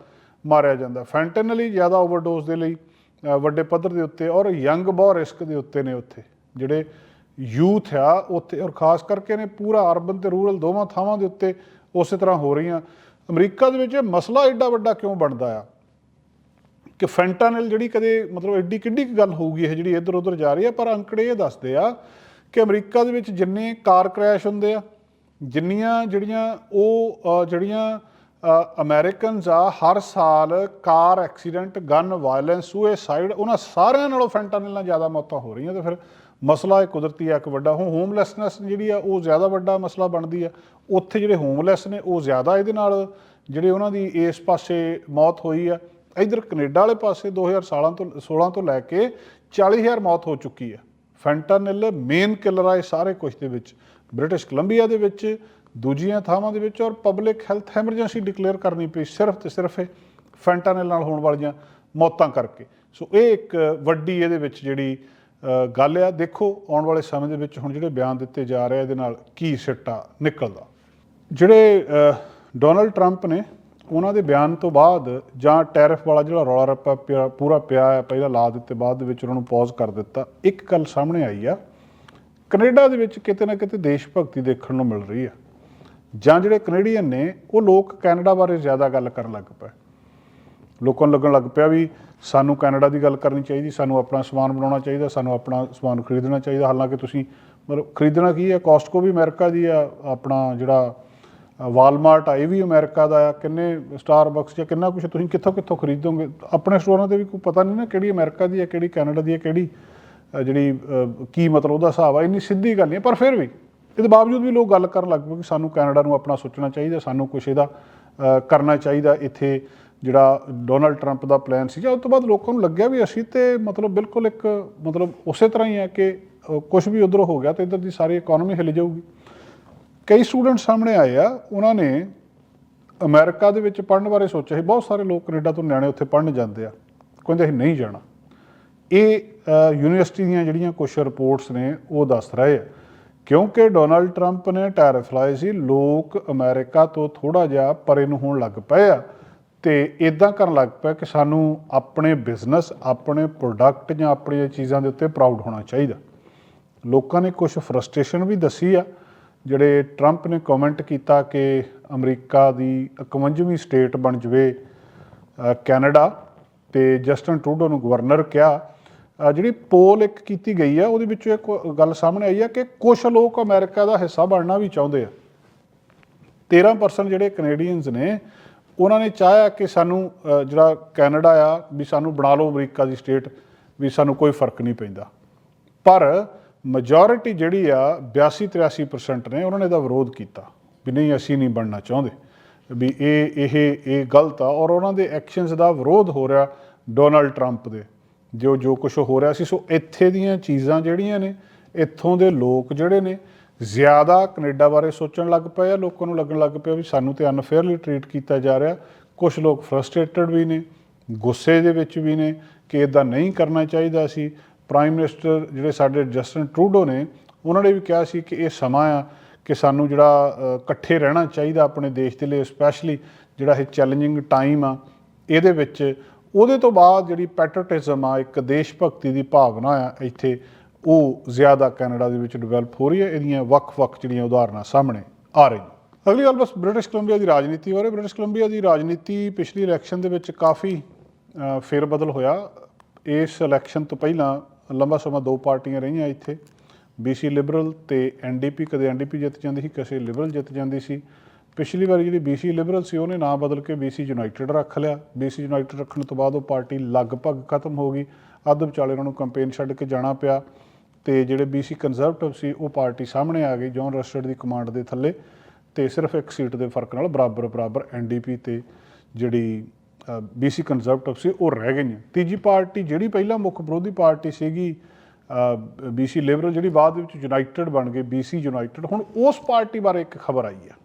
ਮਾਰਿਆ ਜਾਂਦਾ। ਫੈਂਟਨਲ ਹੀ ਜ਼ਿਆਦਾ ਓਵਰਡੋਜ਼ ਦੇ ਲਈ ਵੱਡੇ ਪੱਧਰ ਦੇ ਉੱਤੇ ਔਰ ਯੰਗ ਬਹੁਤ ਰਿਸਕ ਦੇ ਉੱਤੇ ਨੇ ਉੱਥੇ, ਜਿਹੜੇ ਯੂਥ ਆ, ਉੱਥੇ ਔਰ ਖਾਸ ਕਰਕੇ ਨੇ ਪੂਰਾ ਅਰਬਨ ਤੇ ਰੂਰਲ ਦੋਵਾਂ ਥਾਵਾਂ ਦੇ ਉੱਤੇ ਉਸੇ ਤਰ੍ਹਾਂ ਹੋ ਰਹੀਆਂ। ਅਮਰੀਕਾ ਦੇ ਵਿੱਚ ਇਹ ਮਸਲਾ ਐਡਾ ਵੱਡਾ ਕਿਉਂ ਬਣਦਾ ਆ? ਕਿ ਫੈਂਟਾਨਿਲ ਜਿਹੜੀ ਕਦੇ ਮਤਲਬ ਐਡੀ ਕਿੱਡੀ ਕੁ ਗੱਲ ਹੋਊਗੀ, ਇਹ ਜਿਹੜੀ ਇੱਧਰ ਉੱਧਰ ਜਾ ਰਹੀ ਆ, ਪਰ ਅੰਕੜੇ ਇਹ ਦੱਸਦੇ ਆ ਕਿ ਅਮਰੀਕਾ ਦੇ ਵਿੱਚ ਜਿੰਨੇ ਕਾਰ ਕ੍ਰੈਸ਼ ਹੁੰਦੇ ਆ, ਜਿੰਨੀਆਂ ਜਿਹੜੀਆਂ ਉਹ ਜਿਹੜੀਆਂ ਅਮਰੀਕਨਸ ਆ, ਹਰ ਸਾਲ car accident, gun, violence, suicide, ਉਹਨਾਂ ਸਾਰਿਆਂ ਨਾਲੋਂ ਫੈਂਟਾਨਿਲ ਨਾਲ ਜ਼ਿਆਦਾ ਮੌਤਾਂ ਹੋ ਰਹੀਆਂ ਤੇ ਫਿਰ ਮਸਲਾ ਇਹ ਕੁਦਰਤੀ ਆ, ਇੱਕ ਵੱਡਾ, ਹੁਣ ਹੋਮਲੈਸਨੈਸ ਜਿਹੜੀ ਆ, ਉਹ ਜ਼ਿਆਦਾ ਵੱਡਾ ਮਸਲਾ ਬਣਦੀ ਆ। ਉੱਥੇ ਜਿਹੜੇ ਹੋਮਲੈਸ ਨੇ, ਉਹ ਜ਼ਿਆਦਾ ਇਹਦੇ ਨਾਲ ਜਿਹੜੇ ਉਹਨਾਂ ਦੀ ਇਸ ਪਾਸੇ ਮੌਤ ਹੋਈ ਆ। ਇਧਰ ਕੈਨੇਡਾ ਵਾਲੇ ਪਾਸੇ 2000 ਸਾਲਾਂ ਤੋਂ 16 ਤੋਂ ਲੈ ਕੇ 40000 ਮੌਤ ਹੋ ਚੁੱਕੀ ਆ। ਫੈਂਟਾਨਿਲ ਮੇਨ ਕਿਲਰ ਆ ਇਹ ਸਾਰੇ ਕੁਝ ਦੇ ਵਿੱਚ। ਬ੍ਰਿਟਿਸ਼ ਕੋਲੰਬੀਆ ਦੇ ਵਿੱਚ, ਦੂਜੀਆਂ ਥਾਵਾਂ ਦੇ ਵਿੱਚ ਔਰ ਪਬਲਿਕ ਹੈਲਥ ਐਮਰਜੈਂਸੀ ਡਿਕਲੇਅਰ ਕਰਨੀ ਪਈ, ਸਿਰਫ ਤੇ ਸਿਰਫ ਇਹ ਫੈਂਟਾਨਿਲ ਨਾਲ ਹੋਣ ਵਾਲੀਆਂ ਮੌਤਾਂ ਕਰਕੇ। ਸੋ ਇਹ ਇੱਕ ਵੱਡੀ ਇਹਦੇ ਵਿੱਚ ਜਿਹੜੀ ਗੱਲ ਆ, ਦੇਖੋ ਆਉਣ ਵਾਲੇ ਸਮੇਂ ਦੇ ਵਿੱਚ ਹੁਣ ਜਿਹੜੇ ਬਿਆਨ ਦਿੱਤੇ ਜਾ ਰਹੇ ਇਹਦੇ ਨਾਲ ਕੀ ਸਿੱਟਾ ਨਿਕਲਦਾ। ਜਿਹੜੇ ਡੋਨਲਡ ਟਰੰਪ ਨੇ ਉਹਨਾਂ ਦੇ ਬਿਆਨ ਤੋਂ ਬਾਅਦ ਜਾਂ ਟੈਰਿਫ ਵਾਲਾ ਜਿਹੜਾ ਰੌਲਾ ਰੱਪਾ ਪਿਆ- ਪੂਰਾ ਪਿਆ ਹੈ ਪਹਿਲਾਂ ਲਾ ਦਿੱਤੇ, ਬਾਅਦ ਦੇ ਵਿੱਚ ਉਹਨਾਂ ਨੂੰ ਪੌਜ਼ ਕਰ ਦਿੱਤਾ, ਇੱਕ ਗੱਲ ਸਾਹਮਣੇ ਆਈ ਆ, ਕੈਨੇਡਾ ਦੇ ਵਿੱਚ ਕਿਤੇ ਨਾ ਕਿਤੇ ਦੇਸ਼ ਭਗਤੀ ਦੇਖਣ ਨੂੰ ਮਿਲ ਰਹੀ ਆ। ਜਾਂ ਜਿਹੜੇ ਕੈਨੇਡੀਅਨ ਨੇ, ਉਹ ਲੋਕ ਕੈਨੇਡਾ ਬਾਰੇ ਜ਼ਿਆਦਾ ਗੱਲ ਕਰਨ ਲੱਗ ਪਏ। ਲੋਕਾਂ ਨੂੰ ਲੱਗਣ ਲੱਗ ਪਿਆ ਵੀ ਸਾਨੂੰ ਕੈਨੇਡਾ ਦੀ ਗੱਲ ਕਰਨੀ ਚਾਹੀਦੀ ਸਾਨੂੰ ਆਪਣਾ ਸਮਾਨ ਬਣਾਉਣਾ ਚਾਹੀਦਾ ਸਾਨੂੰ ਆਪਣਾ ਸਮਾਨ ਖਰੀਦਣਾ ਚਾਹੀਦਾ। ਹਾਲਾਂਕਿ ਤੁਸੀਂ ਮਤਲਬ ਖਰੀਦਣਾ ਕੀ ਹੈ? ਕਾਸਟਕੋ ਵੀ ਅਮਰੀਕਾ ਦੀ ਆ ਆਪਣਾ ਜਿਹੜਾ ਵਾਲਮਾਰਟ ਆ ਇਹ ਵੀ ਅਮਰੀਕਾ ਦਾ ਆ। ਕਿੰਨੇ ਸਟਾਰਬਕਸ ਜਾਂ ਕਿੰਨਾ ਕੁਝ ਤੁਸੀਂ ਕਿੱਥੋਂ ਕਿੱਥੋਂ ਖਰੀਦੋਗੇ? ਆਪਣੇ ਸਟੋਰਾਂ ਤੇ ਵੀ ਕੋਈ ਪਤਾ ਨਹੀਂ ਨਾ ਕਿਹੜੀ ਅਮਰੀਕਾ ਦੀ ਹੈ ਕਿਹੜੀ ਕੈਨੇਡਾ ਦੀ ਹੈ ਕਿਹੜੀ ਜਿਹੜੀ ਕੀ ਮਤਲਬ ਉਹਦਾ ਹਿਸਾਬ ਆ। ਇੰਨੀ ਸਿੱਧੀ ਗੱਲ ਨਹੀਂ ਹੈ, ਪਰ ਫਿਰ ਵੀ ਇਹਦੇ ਬਾਵਜੂਦ ਵੀ ਲੋਕ ਗੱਲ ਕਰਨ ਲੱਗ ਪਏ ਕਿ ਸਾਨੂੰ ਕੈਨੇਡਾ ਨੂੰ ਆਪਣਾ ਸੋਚਣਾ ਚਾਹੀਦਾ ਸਾਨੂੰ ਕੁਛ ਇਹਦਾ ਕਰਨਾ ਚਾਹੀਦਾ ਇੱਥੇ। ਜਿਹੜਾ ਡੋਨਲਡ ਟਰੰਪ ਦਾ ਪਲਾਨ ਸੀਗਾ ਜਾਂ ਉਸ ਤੋਂ ਬਾਅਦ ਲੋਕਾਂ ਨੂੰ ਲੱਗਿਆ ਵੀ ਅਸੀਂ ਤੇ ਮਤਲਬ ਬਿਲਕੁਲ ਇੱਕ ਮਤਲਬ ਉਸੇ ਤਰ੍ਹਾਂ ਹੀ ਹੈ ਕਿ ਕੁਝ ਵੀ ਉਧਰ ਹੋ ਗਿਆ ਤੇ ਇੱਧਰ ਦੀ ਸਾਰੀ ਇਕਨੋਮੀ ਹਿੱਲ ਜਾਊਗੀ। ਕਈ ਸਟੂਡੈਂਟ ਸਾਹਮਣੇ ਆਏ ਆ, ਉਹਨਾਂ ਨੇ ਅਮਰੀਕਾ ਦੇ ਵਿੱਚ ਪੜ੍ਹਨ ਬਾਰੇ ਸੋਚਿਆ ਸੀ। ਬਹੁਤ ਸਾਰੇ ਲੋਕ ਕੈਨੇਡਾ ਤੋਂ ਨਿਆਣੇ ਉੱਥੇ ਪੜ੍ਹਨ ਜਾਂਦੇ ਆ। ਕਹਿੰਦੇ ਅਸੀਂ ਨਹੀਂ ਜਾਣਾ। ਇਹ ਯੂਨੀਵਰਸਿਟੀ ਦੀਆਂ ਜਿਹੜੀਆਂ ਕੁਝ ਰਿਪੋਰਟਸ ਨੇ, ਉਹ ਦੱਸ ਰਹੇ ਆ। ਕਿਉਂਕਿ ਡੋਨਲਡ ਟਰੰਪ ਨੇ ਟੈਰਿਫ ਲਾਏ ਸੀ, ਲੋਕ ਅਮਰੀਕਾ ਤੋਂ ਥੋੜਾ ਜਿਹਾ ਪਰੇ ਨੂੰ ਹੋਣ ਲੱਗ ਪਏ ਆ। ਤੇ ਇਦਾਂ ਕਰਨ ਲੱਗ ਪਿਆ ਕਿ ਸਾਨੂੰ ਆਪਣੇ ਬਿਜ਼ਨਸ ਆਪਣੇ ਪ੍ਰੋਡਕਟ ਜਾਂ ਆਪਣੀਆਂ ਚੀਜ਼ਾਂ ਦੇ ਉੱਤੇ ਪ੍ਰਾਊਡ ਹੋਣਾ ਚਾਹੀਦਾ। ਲੋਕਾਂ ਨੇ ਕੁਝ ਫਰਸਟ੍ਰੇਸ਼ਨ ਵੀ ਦੱਸੀ ਆ, ਜਿਹੜੇ ਟਰੰਪ ਨੇ ਕਮੈਂਟ ਕੀਤਾ ਕਿ ਅਮਰੀਕਾ ਦੀ 51ਵੀਂ ਸਟੇਟ ਬਣ ਜਵੇ ਕੈਨੇਡਾ ਤੇ ਜਸਟਨ ਟਰੂਡੋ ਨੂੰ ਗਵਰਨਰ ਕਿਹਾ। ਜਿਹੜੀ ਪੋਲ ਇੱਕ ਕੀਤੀ ਗਈ ਆ, ਉਹਦੇ ਵਿੱਚੋਂ ਇੱਕ ਗੱਲ ਸਾਹਮਣੇ ਆਈ ਆ ਕਿ ਕੁਝ ਲੋਕ ਅਮਰੀਕਾ ਦਾ ਹਿੱਸਾ ਬਣਨਾ ਵੀ ਚਾਹੁੰਦੇ ਆ। 13% ਜਿਹੜੇ ਕੈਨੇਡੀਅਨਸ ਨੇ ਉਹਨਾਂ ਨੇ ਚਾਹਿਆ ਕਿ ਸਾਨੂੰ ਅ, ਜਿਹੜਾ ਕੈਨੇਡਾ ਆ ਵੀ ਸਾਨੂੰ ਬਣਾ ਲਓ ਅਮਰੀਕਾ ਦੀ ਸਟੇਟ ਵੀ ਸਾਨੂੰ ਕੋਈ ਫ਼ਰਕ ਨਹੀਂ ਪੈਂਦਾ। ਪਰ ਮੈਜੋਰਿਟੀ ਜਿਹੜੀ ਆ 82 83% ਨੇ ਉਹਨਾਂ ਨੇ ਇਹਦਾ ਵਿਰੋਧ ਕੀਤਾ ਵੀ ਨਹੀਂ ਅਸੀਂ ਨਹੀਂ ਬਣਨਾ ਚਾਹੁੰਦੇ। ਵੀ ਇਹ ਇਹ ਇਹ ਗਲਤ ਆ ਔਰ ਉਹਨਾਂ ਦੇ ਐਕਸ਼ਨਸ ਦਾ ਵਿਰੋਧ ਹੋ ਰਿਹਾ ਡੋਨਲਡ ਟਰੰਪ ਦੇ। ਜੋ ਜੋ ਕੁਝ ਹੋ ਰਿਹਾ ਸੀ ਸੋ ਇੱਥੇ ਦੀਆਂ ਚੀਜ਼ਾਂ ਜਿਹੜੀਆਂ ਨੇ ਇੱਥੋਂ ਦੇ ਲੋਕ ਜਿਹੜੇ ਨੇ ਜ਼ਿਆਦਾ ਕੈਨੇਡਾ ਬਾਰੇ ਸੋਚਣ ਲੱਗ ਪਏ ਆ ਲੋਕਾਂ ਨੂੰ ਲੱਗਣ ਲੱਗ ਪਿਆ ਵੀ ਸਾਨੂੰ ਤੇ ਅਨਫੇਅਰਲੀ ਟਰੀਟ ਕੀਤਾ ਜਾ ਰਿਹਾ। ਕੁਝ ਲੋਕ ਫਰਸਟ੍ਰੇਟਡ ਵੀ ਨੇ, ਗੁੱਸੇ ਦੇ ਵਿੱਚ ਵੀ ਨੇ ਕਿ ਇਦਾਂ ਨਹੀਂ ਕਰਨਾ ਚਾਹੀਦਾ ਸੀ। ਪ੍ਰਾਈਮ ਮਿਨਿਸਟਰ ਜਿਹੜੇ ਸਾਡੇ ਜਸਟਨ ਟਰੂਡੋ ਨੇ, ਉਹਨਾਂ ਨੇ ਵੀ ਕਿਹਾ ਸੀ ਕਿ ਇਹ ਸਮਾਂ ਆ ਕਿ ਸਾਨੂੰ ਜਿਹੜਾ ਇਕੱਠੇ ਰਹਿਣਾ ਚਾਹੀਦਾ ਆਪਣੇ ਦੇਸ਼ ਦੇ ਲਈ ਸਪੈਸ਼ਲੀ ਜਿਹੜਾ ਇਹ ਚੈਲੰਜਿੰਗ ਟਾਈਮ ਆ, ਇਹਦੇ ਵਿੱਚ। ਉਹਦੇ ਤੋਂ ਬਾਅਦ ਜਿਹੜੀ ਪੈਟਰਟਿਜ਼ਮ ਆ, ਇੱਕ ਦੇਸ਼ ਭਗਤੀ ਦੀ ਭਾਵਨਾ ਆ ਇੱਥੇ ਉਹ ਜ਼ਿਆਦਾ ਕੈਨੇਡਾ ਦੇ ਵਿੱਚ ਡਿਵੈਲਪ ਹੋ ਰਹੀ ਹੈ। ਇਹਦੀਆਂ ਵੱਖ-ਵੱਖ ਜਿਹੜੀਆਂ ਉਦਾਹਰਨਾਂ ਸਾਹਮਣੇ ਆ ਰਹੀਆਂ। ਅਗਲੀ ਗੱਲ ਬਸ ਬ੍ਰਿਟਿਸ਼ ਕੋਲੰਬੀਆ ਦੀ ਰਾਜਨੀਤੀ ਬਾਰੇ। ਬ੍ਰਿਟਿਸ਼ ਕੋਲੰਬੀਆ ਦੀ ਰਾਜਨੀਤੀ ਪਿਛਲੀ ਇਲੈਕਸ਼ਨ ਦੇ ਵਿੱਚ ਕਾਫੀ ਅ, ਫੇਰਬਦਲ ਹੋਇਆ। ਇਸ ਇਲੈਕਸ਼ਨ ਤੋਂ ਪਹਿਲਾਂ ਲੰਬਾ ਸਮਾਂ ਦੋ ਪਾਰਟੀਆਂ ਰਹੀਆਂ ਇੱਥੇ। ਬੀਸੀ ਲਿਬਰਲ ਤੇ ਐਨਡੀਪੀ ਕਦੇ ਐਨਡੀਪੀ ਜਿੱਤ ਜਾਂਦੀ ਸੀ ਕਿਸੇ ਲਿਬਰਲ ਜਿੱਤ ਜਾਂਦੀ ਸੀ। ਪਿਛਲੀ ਵਾਰੀ ਜਿਹੜੀ ਬੀਸੀ ਲਿਬਰਲ ਸੀ ਉਹਨੇ ਨਾਂ ਬਦਲ ਕੇ ਬੀਸੀ ਯੂਨਾਈਟਿਡ ਰੱਖ ਲਿਆ। ਬੀਸੀ ਯੂਨਾਈਟਿਡ ਰੱਖਣ ਤੋਂ ਬਾਅਦ ਉਹ ਪਾਰਟੀ ਲਗਭਗ ਖਤਮ ਹੋ ਗਈ। ਅੱਧ ਵਿਚਾਲੇ ਉਹਨਾਂ ਨੂੰ ਕੰਪੇਨ ਛੱਡ ਕੇ ਜਾਣਾ ਪਿਆ। ਤੇ ਜਿਹੜੇ ਬੀਸੀ ਕੰਜ਼ਰਵੇਟਿਵ ਸੀ, ਉਹ ਪਾਰਟੀ ਸਾਹਮਣੇ ਆ ਗਈ ਜੌਨ ਰਸਟਡ ਦੀ ਕਮਾਂਡ ਦੇ ਥੱਲੇ ਤੇ ਸਿਰਫ ਇੱਕ ਸੀਟ ਦੇ ਫ਼ਰਕ ਨਾਲ ਬਰਾਬਰ ਬਰਾਬਰ ਐਨਡੀਪੀ ਤੇ ਜਿਹੜੀ ਬੀਸੀ ਕੰਜ਼ਰਵੇਟਿਵ ਸੀ, ਉਹ ਰਹਿ ਗਈਆਂ। ਤੀਜੀ ਪਾਰਟੀ ਜਿਹੜੀ ਪਹਿਲਾਂ ਮੁੱਖ ਵਿਰੋਧੀ ਪਾਰਟੀ ਸੀਗੀ ਬੀਸੀ ਲਿਬਰਲ ਜਿਹੜੀ ਬਾਅਦ ਵਿੱਚ ਯੂਨਾਈਟਿਡ ਬਣ ਗਈ ਬੀਸੀ ਯੂਨਾਈਟਿਡ ਹੁਣ ਉਸ ਪਾਰਟੀ ਬਾਰੇ ਇੱਕ ਖਬਰ ਆਈ ਆ।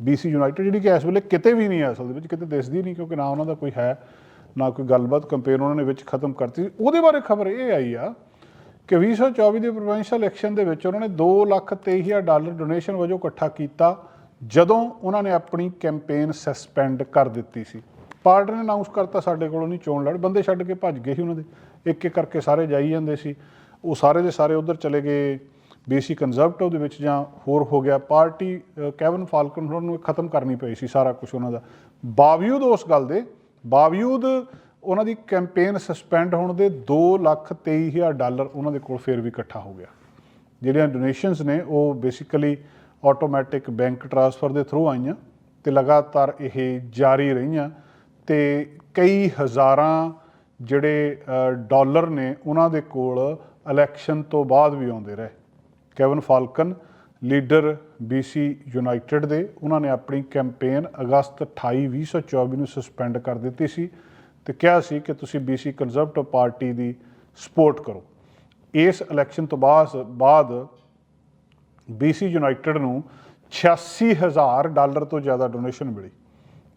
ਬੀਸੀ ਯੂਨਾਈਟਿਡ ਜਿਹੜੀ ਕਿ ਇਸ ਵੇਲੇ ਕਿਤੇ ਵੀ ਨਹੀਂ ਹੈ ਅਸਲ ਦੇ ਵਿੱਚ ਕਿਤੇ ਦਿਸਦੀ ਨਹੀਂ, ਕਿਉਂਕਿ ਨਾ ਉਹਨਾਂ ਦਾ ਕੋਈ ਹੈ, ਨਾ ਕੋਈ ਗੱਲਬਾਤ ਕੰਪੇਅਰ ਉਹਨਾਂ ਨੇ ਵਿੱਚ ਖਤਮ ਕਰਤੀ। ਉਹਦੇ ਬਾਰੇ ਖਬਰ ਇਹ ਆਈ ਆ ਕਿ 2024 ਦੇ ਪ੍ਰੋਵਿੰਸ਼ੀਅਲ ਇਲੈਕਸ਼ਨ ਦੇ ਵਿੱਚ ਉਹਨਾਂ ਨੇ 2 ਲੱਖ 23000 ਡਾਲਰ ਡੋਨੇਸ਼ਨ ਵਜੋਂ ਇਕੱਠਾ ਕੀਤਾ, ਜਦੋਂ ਉਹਨਾਂ ਨੇ ਆਪਣੀ ਕੈਂਪੇਨ ਸਸਪੈਂਡ ਕਰ ਦਿੱਤੀ ਸੀ। ਪਾਰਟੀ ਨੇ ਅਨਾਉਂਸ ਕਰਤਾ, ਸਾਡੇ ਕੋਲੋਂ ਨਹੀਂ ਚੋਣ ਲੜ, ਬੰਦੇ ਛੱਡ ਕੇ ਭੱਜ ਗਏ ਸੀ ਉਹਨਾਂ ਦੇ। ਇੱਕ ਇੱਕ ਕਰਕੇ ਸਾਰੇ ਜਾਈ ਜਾਂਦੇ ਸੀ। ਉਹ ਸਾਰੇ ਦੇ ਸਾਰੇ ਉਧਰ ਚਲੇ ਗਏ, ਬੀਸੀ ਕੰਜ਼ਰਵੇਟਿਵ ਦੇ ਵਿੱਚ ਜਾਂ ਹੋਰ ਹੋ ਗਿਆ। ਪਾਰਟੀ ਕੈਵਨ ਫਾਲਕਨ ਉਹਨਾਂ ਨੂੰ ਖਤਮ ਕਰਨੀ ਪਈ ਸੀ ਸਾਰਾ ਕੁਝ ਉਹਨਾਂ ਦਾ। ਬਾਵਜੂਦ ਉਸ ਗੱਲ ਦੇ, ਬਾਵਜੂਦ ਉਹਨਾਂ ਦੀ ਕੈਂਪੇਨ ਸਸਪੈਂਡ ਹੋਣ ਦੇ 2 ਲੱਖ 23000 ਡਾਲਰ ਉਹਨਾਂ ਦੇ ਕੋਲ ਫੇਰ ਵੀ ਇਕੱਠਾ ਹੋ ਗਿਆ। ਜਿਹੜੀਆਂ ਡੋਨੇਸ਼ਨਸ ਨੇ ਉਹ ਬੇਸਿਕਲੀ ਆਟੋਮੈਟਿਕ ਬੈਂਕ ਟ੍ਰਾਂਸਫਰ ਦੇ ਥਰੂ ਆਈਆਂ ਤੇ ਲਗਾਤਾਰ ਇਹ ਜਾਰੀ ਰਹੀਆਂ ਤੇ ਕਈ ਹਜ਼ਾਰਾਂ ਜਿਹੜੇ ਅ, ਡਾਲਰ ਨੇ ਉਹਨਾਂ ਦੇ ਕੋਲ ਇਲੈਕਸ਼ਨ ਤੋਂ ਬਾਅਦ ਵੀ ਆਉਂਦੇ ਰਹੇ। Kevin Falcon leader BC United ਦੇ ਉਹਨਾਂ ਨੇ ਆਪਣੀ ਕੈਂਪੇਨ ਅਗਸਤ 28 2024 ਨੂੰ ਸਸਪੈਂਡ ਕਰ ਦਿੱਤੀ ਸੀ। ਤੇ ਕਿਹਾ ਸੀ ਕਿ ਤੁਸੀਂ BC ਕੰਜ਼ਰਵੇਟਿਵ ਪਾਰਟੀ ਦੀ ਸਪੋਰਟ ਕਰੋ। ਇਸ ਇਲੈਕਸ਼ਨ ਤੋਂ ਬਾਅਦ ਬਾਅਦ BC ਯੂਨਾਈਟਿਡ ਨੂੰ 86000 ਡਾਲਰ ਤੋਂ ਜ਼ਿਆਦਾ ਡੋਨੇਸ਼ਨ ਮਿਲੀ।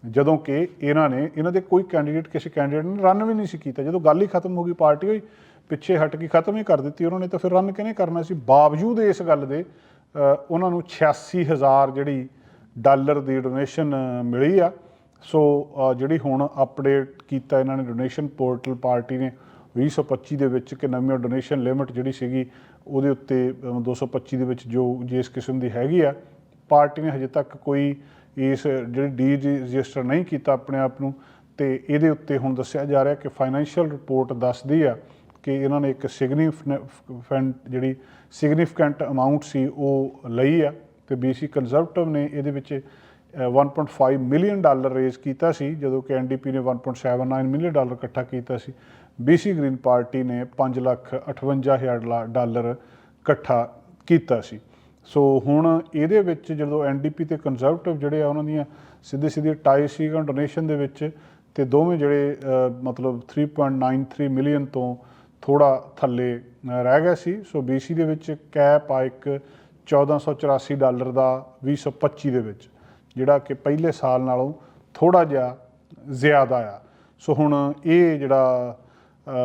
ਜਦੋਂ ਕਿ ਇਹਨਾਂ ਨੇ, ਇਹਨਾਂ ਦੇ ਕੋਈ ਕੈਂਡੀਡੇਟ ਕਿਸੇ ਕੈਂਡੀਡੇਟ ਨੇ ਰਨ ਵੀ ਨਹੀਂ ਸੀ ਕੀਤਾ। ਜਦੋਂ ਗੱਲ ਹੀ ਖਤਮ ਹੋ ਗਈ, ਪਾਰਟੀ ਹੋਈ, ਪਿੱਛੇ ਹਟ ਕੇ ਖਤਮ ਹੀ ਕਰ ਦਿੱਤੀ ਉਹਨਾਂ ਨੇ, ਤਾਂ ਫਿਰ ਰਨ ਕਿਹਨੇ ਕਰਨਾ ਸੀ? ਬਾਵਜੂਦ ਇਸ ਗੱਲ ਦੇ ਉਹਨਾਂ ਨੂੰ 86000 ਜਿਹੜੀ ਡਾਲਰ ਦੀ ਡੋਨੇਸ਼ਨ ਮਿਲੀ ਆ ਸੋ ਜਿਹੜੀ ਹੁਣ ਅਪਡੇਟ ਕੀਤਾ ਇਹਨਾਂ ਨੇ ਡੋਨੇਸ਼ਨ ਪੋਰਟਲ ਪਾਰਟੀ ਨੇ 2025 ਦੇ ਵਿੱਚ ਕਿ ਨਵੀਂ ਡੋਨੇਸ਼ਨ ਲਿਮਿਟ ਜਿਹੜੀ ਸੀਗੀ ਉਹਦੇ ਉੱਤੇ ਅ, 225 ਦੇ ਵਿੱਚ ਜੋ ਜਿਸ ਕਿਸਮ ਦੀ ਹੈਗੀ ਆ ਪਾਰਟੀ ਨੇ ਹਜੇ ਤੱਕ ਕੋਈ ਇਸ ਜਿਹੜੀ ਡੀ ਰਜਿਸਟਰ ਨਹੀਂ ਕੀਤਾ ਆਪਣੇ ਆਪ ਨੂੰ ਤੇ ਇਹਦੇ ਉੱਤੇ ਹੁਣ ਦੱਸਿਆ ਜਾ ਰਿਹਾ ਕਿ ਫਾਈਨੈਂਸ਼ੀਅਲ ਰਿਪੋਰਟ ਦੱਸਦੀ ਆ ਕਿ ਇਹਨਾਂ ਨੇ ਇੱਕ ਸਿਗਨੀਫੀਕੈਂਟ ਜਿਹੜੀ ਸਿਗਨੀਫਿਕੈਂਟ ਅਮਾਉਂਟ ਸੀ ਉਹ ਲਈ ਆ ਤੇ BC ਕੰਜ਼ਰਵੇਟਿਵ ਨੇ ਇਹਦੇ ਵਿੱਚ 1.5 ਮਿਲੀਅਨ ਡਾਲਰ ਰੇਜ਼ ਕੀਤਾ ਸੀ ਜਦੋਂ ਕਿ ਐਨਡੀਪੀ ਨੇ 1.79 ਮਿਲੀਅਨ ਡਾਲਰ ਇਕੱਠਾ ਕੀਤਾ ਸੀ। BC ਗ੍ਰੀਨ ਪਾਰਟੀ ਨੇ 5 ਲੱਖ 58000 ਲਾ- ਡਾਲਰ ਇਕੱਠਾ ਕੀਤਾ ਸੀ। ਸੋ ਹੁਣ ਇਹਦੇ ਵਿੱਚ ਜਦੋਂ ਐਨਡੀਪੀ ਤੇ ਕੰਜ਼ਰਵੇਟਿਵ ਜਿਹੜੇ ਆ ਉਹਨਾਂ ਦੀਆਂ ਸਿੱਧੇ ਸਿੱਧੇ ਟਾਈ ਸੀਗਾ ਡੋਨੇਸ਼ਨ ਦੇ ਵਿੱਚ ਤੇ ਦੋਵੇਂ ਜਿਹੜੇ ਅ, ਮਤਲਬ 3.93 ਮਿਲੀਅਨ ਤੋਂ ਥੋੜਾ ਥੱਲੇ ਰਹਿ ਗਿਆ ਸੀ। ਸੋ BC ਦੇ ਵਿੱਚ ਕੈਪ ਆ ਇੱਕ 1484 ਡਾਲਰ ਦਾ 2025 ਦੇ ਵਿੱਚ। ਜਿਹੜਾ ਕਿ ਪਹਿਲੇ ਸਾਲ ਨਾਲੋਂ ਥੋੜਾ ਜਿਹਾ ਜ਼ਿਆਦਾ ਆ। ਸੋ ਹੁਣ ਇਹ ਜਿਹੜਾ